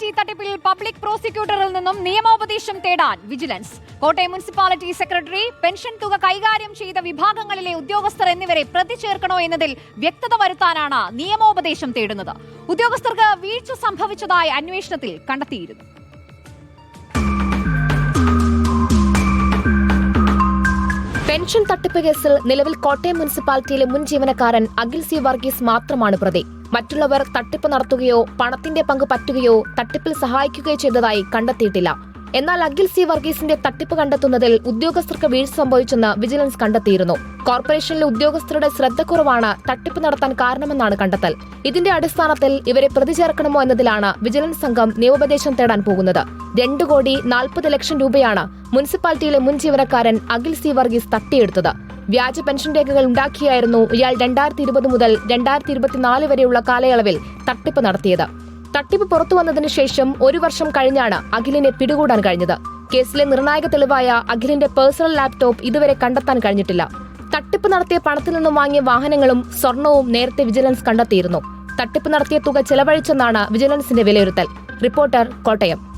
Municipality തട്ടിപ്പിൽ public പ്രോസിക്യൂട്ടറിൽ നിന്നും നിയമോപദേശം തേടാൻ vigilance. Kottayam municipality secretary pension തുക കൈകാര്യം ചെയ്ത വിഭാഗങ്ങളിലെ ഉദ്യോഗസ്ഥർ എന്നിവരെ പ്രതി ചേർക്കണോ എന്നതിൽ വ്യക്തത വരുത്താനാണ് നിയമോപദേശം തേടുന്നത്. ഉദ്യോഗസ്ഥർക്ക് വീഴ്ച സംഭവിച്ചതായി അന്വേഷണത്തിൽ കണ്ടെത്തിയിരുന്നു. പെൻഷൻ തട്ടിപ്പ് കേസിൽ നിലവിൽ കോട്ടയം മുനിസിപ്പാലിറ്റിയിലെ മുൻ ജീവനക്കാരൻ അഖിൽ സി വർഗീസ് മാത്രമാണ് പ്രതി. മറ്റുള്ളവർ തട്ടിപ്പ് നടത്തുകയോ പണത്തിന്റെ പങ്ക് പറ്റുകയോ തട്ടിപ്പിൽ സഹായിക്കുകയോ ചെയ്തതായി കണ്ടെത്തിയിട്ടില്ല. എന്നാൽ അഖിൽ സി വർഗീസിന്റെ തട്ടിപ്പ് കണ്ടെത്തുന്നതിൽ ഉദ്യോഗസ്ഥർക്ക് വീഴ്ച സംഭവിച്ചെന്ന് വിജിലൻസ് കണ്ടെത്തിയിരുന്നു. കോർപ്പറേഷനിലെ ഉദ്യോഗസ്ഥരുടെ ശ്രദ്ധക്കുറവാണ് തട്ടിപ്പ് നടത്താൻ കാരണമെന്നാണ് കണ്ടെത്തൽ. ഇതിന്റെ അടിസ്ഥാനത്തിൽ ഇവരെ പ്രതി ചേർക്കണമോ എന്നതിലാണ് വിജിലൻസ് സംഘം നിയമോപദേശം തേടാൻ പോകുന്നത്. രണ്ടു കോടി നാൽപ്പത് ലക്ഷം രൂപയാണ് മുനിസിപ്പാലിറ്റിയിലെ മുൻ ജീവനക്കാരൻ അഖിൽ സി വർഗീസ് തട്ടിയെടുത്തത്. വ്യാജ പെൻഷൻ രേഖകൾ ഉണ്ടാക്കിയായിരുന്നു ഇയാൾ രണ്ടായിരത്തി ഇരുപത് മുതൽ രണ്ടായിരത്തി ഇരുപത്തിനാല് വരെയുള്ള കാലയളവിൽ തട്ടിപ്പ് നടത്തിയത്. തട്ടിപ്പ് പുറത്തു വന്നതിന് ശേഷം ഒരു വർഷം കഴിഞ്ഞാണ് അഖിലിനെ പിടികൂടാൻ കഴിഞ്ഞത്. കേസിലെ നിർണായക തെളിവായ അഖിലിന്റെ പേഴ്സണൽ ലാപ്ടോപ്പ് ഇതുവരെ കണ്ടെത്താൻ കഴിഞ്ഞിട്ടില്ല. തട്ടിപ്പ് നടത്തിയ പണത്തിൽ നിന്നും വാങ്ങിയ വാഹനങ്ങളും സ്വർണവും നേരത്തെ വിജിലൻസ് കണ്ടെത്തിയിരുന്നു. തട്ടിപ്പ് നടത്തിയ തുക ചെലവഴിച്ചെന്നാണ് വിജിലൻസിന്റെ വിലയിരുത്തൽ. റിപ്പോർട്ടർ കോട്ടയം.